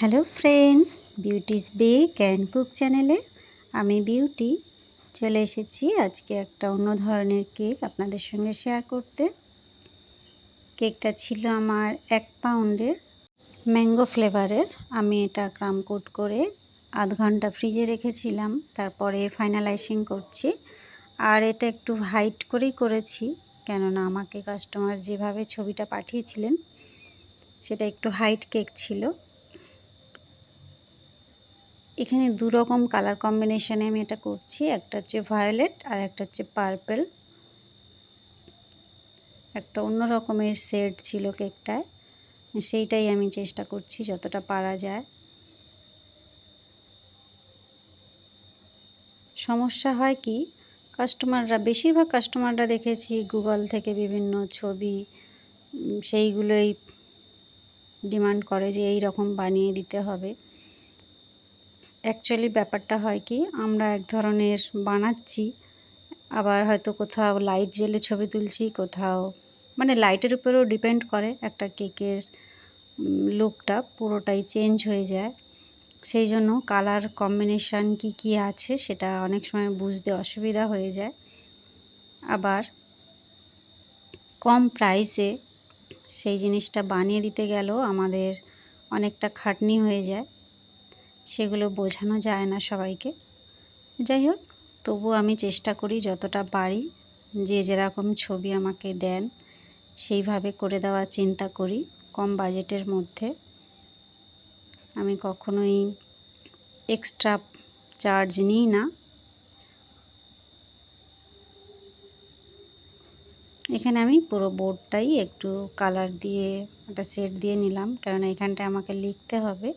Hello friends, Beauty's bake and cook চ্যানেলে আমি beauty চলে এসেছি। আজকে একটা অন্য ধরনের কেক আপনাদের সঙ্গে শেয়ার করতে। কেকটা ছিল আমার এক পাউন্ডের ম্যাঙ্গো ফ্লেভারের। আমি এটা ক্রাম কোট করে আধ ঘণ্টা ফ্রিজে রেখেছিলাম, তারপরে ফাইনালাইজিং করছি। আর এটা একটু হাইট করেই করেছি, কেননা আমাকে কাস্টমার যেভাবে ছবিটা পাঠিয়েছিলেন, সেটা একটু হাইট কেক ছিল। এখানে দু রকম কালার কম্বিনেশনে আমি এটা করছি। একটা হচ্ছে ভায়োলেট আর একটা হচ্ছে পার্পেল। একটা অন্য রকমের সেট ছিল কেকটায়। সেইটাই আমি চেষ্টা করছি যতটা পারা যায়। সমস্যা হয় কি, কাস্টমাররা, বেশিরভাগ কাস্টমাররা দেখেছি গুগল থেকে বিভিন্ন ছবি সেইগুলোই ডিমান্ড করে যে এই রকম বানিয়ে দিতে হবে। অ্যাকচুয়ালি ব্যাপারটা হয় কি, আমরা এক ধরনের বানাচ্ছি, আবার হয়তো কোথাও লাইট জেলে ছবি তুলছি, কোথাও মানে লাইটের উপরেও ডিপেন্ড করে একটা কেকের লুকটা পুরোটাই চেঞ্জ হয়ে যায়। সেই জন্য কালার কম্বিনেশান কি কি আছে সেটা অনেক সময় বুঝতে অসুবিধা হয়ে যায়। আবার কম প্রাইসে সেই জিনিসটা বানিয়ে দিতে গেলেও আমাদের অনেকটা খাটনি হয়ে যায়। সেগুলো বোঝানো যায় না সবাইকে। যাই হোক তবু আমি চেষ্টা করি যতটা পারি যে যেরকম ছবি আমাকে দেন, সেইভাবে করে দেওয়ার চিন্তা করি কম বাজেটের মধ্যে। আমি কখনোই এক্সট্রা চার্জ নিই না। এখানে আমি পুরো বোর্ডটাই একটু কালার দিয়ে, একটা সেট দিয়ে নিলাম, কেননা এখানটায় আমাকে লিখতে হবে।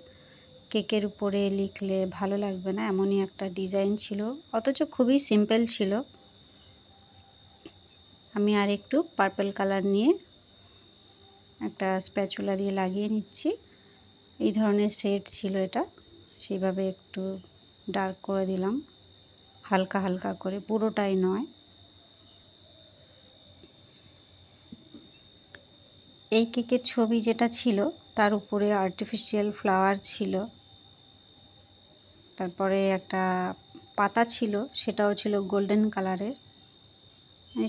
কেকের উপরে লিখলে ভালো লাগবে না, এমনই একটা ডিজাইন ছিল। অথচ খুবই সিম্পল ছিল। আমি আর একটু পার্পল কালার নিয়ে একটা স্প্যাচুলা দিয়ে লাগিয়ে নিচ্ছি। এই ধরনের সেট ছিল এটা। সেইভাবে একটু ডার্ক করে দিলাম। হালকা হালকা করে, পুরোটাই নয়। এই কেকের ছবি যেটা ছিল, তার উপরে আর্টিফিশিয়াল ফ্লাওয়ার ছিল। তারপরে একটা পাতা ছিল, সেটাও ছিল গোল্ডেন কালারের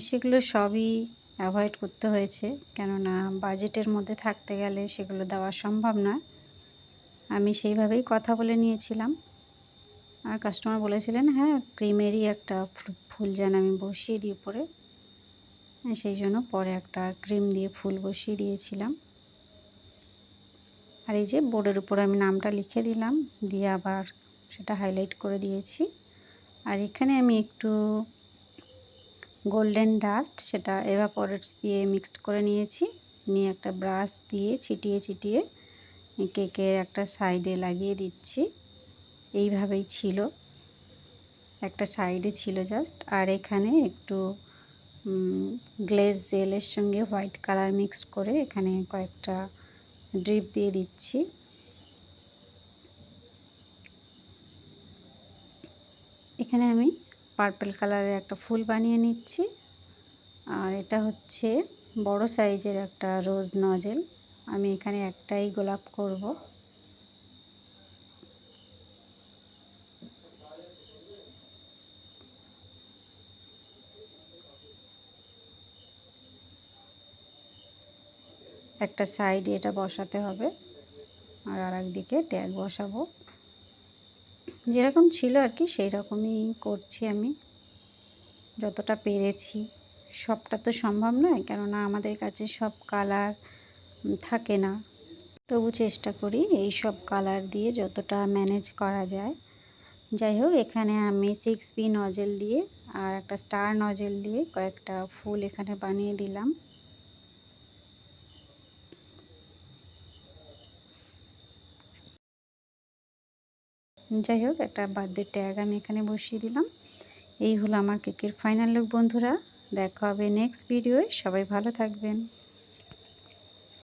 সেগুলো সবই অ্যাভয়েড করতে হয়েছে, কেননা বাজেটের মধ্যে থাকতে গেলে সেগুলো দেওয়া সম্ভব নয় আমি সেইভাবেই কথা বলে নিয়েছিলাম। আর কাস্টমার বলেছিলেন হ্যাঁ ক্রিমেরই একটা ফুল যেন আমি বসিয়ে দিই উপরে। সেই জন্য পরে একটা ক্রিম দিয়ে ফুল বসিয়ে দিয়েছিলাম। আর এই যে বোর্ডের উপর আমি নামটা লিখে দিলাম, দিয়ে আবার সেটা হাইলাইট করে দিয়েছি। আর এখানে আমি একটু গোল্ডেন ডাস্ট সেটা এভাপোরেটস দিয়ে মিক্সড করে নিয়েছি। নিয়ে একটা ব্রাশ দিয়ে ছিটিয়ে ছিটিয়ে কেকের একটা সাইডে লাগিয়ে দিচ্ছি। এইভাবেই ছিল। একটা সাইডে ছিল জাস্ট আর এখানে একটু গ্লেজ জেলের সঙ্গে হোয়াইট কালার মিক্সড করে এখানে কয়েকটা ড্রিপ দিয়ে দিচ্ছি। এখানে আমি পার্পল কালারের একটা ফুল বানিয়ে নিচ্ছি। আর এটা হচ্ছে বড় সাইজের একটা রোজ নজেল আমি এখানে একটাই গোলাপ করব। একটা সাইডে এটা বসাতে হবে। আর আর একদিকে ট্যাগ বসাবো। যেরকম ছিল আর কি সেই রকমই করছি আমি। যতটা পেরেছি। সবটা তো সম্ভব নয়, কেননা আমাদের কাছে সব কালার থাকে না। তবু চেষ্টা করি এই সব কালার দিয়ে যতটা ম্যানেজ করা যায়। যাই হোক, এখানে আমি সিক্স পি নজেল দিয়ে আর একটা স্টার নজেল দিয়ে কয়েকটা ফুল এখানে বানিয়ে দিলাম। যাই হোক, একটা বার্থডে ট্যাগ আমি এখানে বসিয়ে দিলাম। এই হলো আমার কেকের ফাইনাল লুক, বন্ধুরা। দেখা হবে নেক্সট ভিডিওয়। সবাই ভালো থাকবেন।